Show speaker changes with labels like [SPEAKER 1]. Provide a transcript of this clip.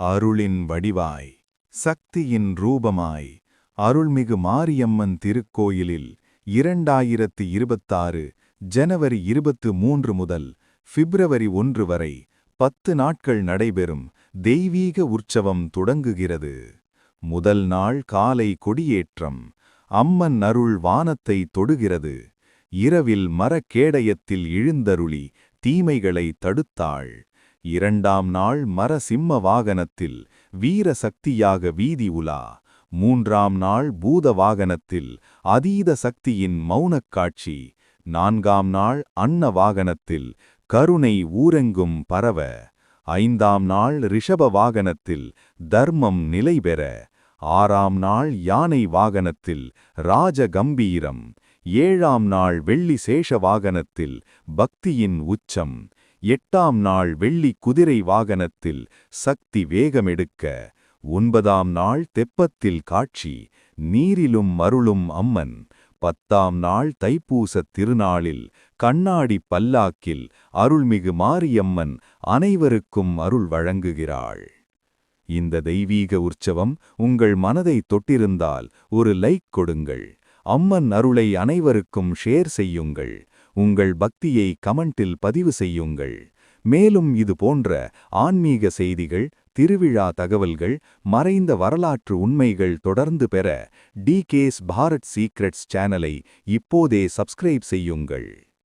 [SPEAKER 1] அருளின் வடிவாய் சக்தியின் ரூபமாய் அருள்மிகு மாரியம்மன் திருக்கோயிலில் இரண்டாயிரத்து இருபத்தாறு ஜனவரி இருபத்து மூன்று முதல் பிப்ரவரி ஒன்று வரை பத்து நாட்கள் நடைபெறும் தெய்வீக உற்சவம் தொடங்குகிறது. முதல் நாள் காலை கொடியேற்றம் அம்மன் அருள் வானத்தை தொடுகிறது. இரவில் மரக்கேடயத்தில் இழுந்தருளி தீமைகளை தடுத்தாள். இரண்டாம் நாள் மர சிம்ம வாகனத்தில் வீர சக்தியாக வீதி உலா. மூன்றாம் நாள் பூத வாகனத்தில் அதீத சக்தியின் மௌனக் காட்சி. நான்காம் நாள் அன்ன வாகனத்தில் கருணை ஊரெங்கும் பரவ. ஐந்தாம் நாள் ரிஷப வாகனத்தில் தர்மம் நிலைபெற ஆறாம் நாள் யானை வாகனத்தில் ராஜ கம்பீரம். ஏழாம் நாள் வெள்ளி சேஷ வாகனத்தில் பக்தியின் உச்சம். எட்டாம் நாள் வெள்ளி குதிரை வாகனத்தில் சக்தி வேகமெடுக்க ஒன்பதாம் நாள் தெப்பத்தில் காட்சி நீரிலும் மருளும் அம்மன். பத்தாம் நாள் தைப்பூசத் திருநாளில் கண்ணாடி பல்லாக்கில் அருள்மிகு மாரியம்மன் அனைவருக்கும் அருள் வழங்குகிறாள். இந்த தெய்வீக உற்சவம் உங்கள் மனதை தொட்டிருந்தால் ஒரு லைக் கொடுங்கள். அம்மன் அருளை அனைவருக்கும் ஷேர் செய்யுங்கள். உங்கள் பக்தியை கமெண்டில் பதிவு செய்யுங்கள். மேலும் இது போன்ற ஆன்மீக செய்திகள் திருவிழா தகவல்கள் மறைந்த வரலாற்று உண்மைகள் தொடர்ந்து பெற டி கேஸ் பாரத் சீக்ரெட்ஸ் சேனலை இப்போதே சப்ஸ்கிரைப் செய்யுங்கள்.